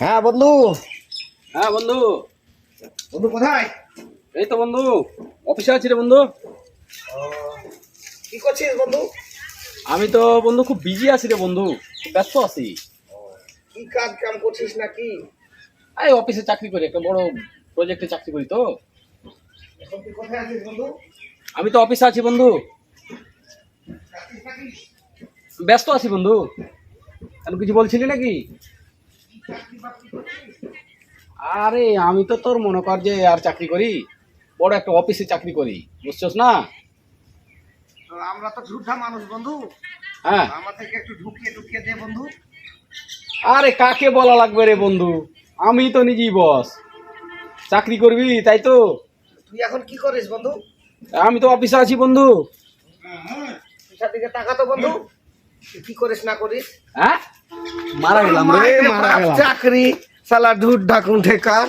হ্যাঁ বন্ধু। হ্যাঁ বন্ধু। বন্ধু কোথায়? এই তো বন্ধু। অফিসে আছি রে বন্ধু। কি করছিস বন্ধু? আমি তো বন্ধু খুব বিজি আছি রে বন্ধু। ব্যস্ত আছি। কি কাজ কাম করছিস নাকি? এই অফিসে চাকরি করি একটা বড় প্রজেক্টে চাকরি করি তো। এখন তুই কোথায় আছিস বন্ধু? আমি তো অফিসে আছি বন্ধু। ব্যস্ত আছি বন্ধু। কেন কিছু বলছিলি নাকি? আরে আমি তো তোর মনে কর যে আর চাকরি করি। বড় একটা অফিসে চাকরি করি বুঝছস না? আমরা তো ঝুঠা মানুষ বন্ধু। হ্যাঁ। আমাদেরকে একটু ঢুকিয়ে ঢুকিয়ে দে বন্ধু। আরে কাকে বলা লাগবে রে বন্ধু? আমি তো নিজেই বস চাকরি করবি তাই তো? তুই এখন কি করিস বন্ধু? আমি তো অফিসে আছি বন্ধু। দিকে তাকা তো বন্ধু। তুই কি করিস না করিস? হ্যাঁ? মারা গেলাম রে। মারা গেলাম। চাকরি সালা ঢুট ঢাকুন ঠেকার।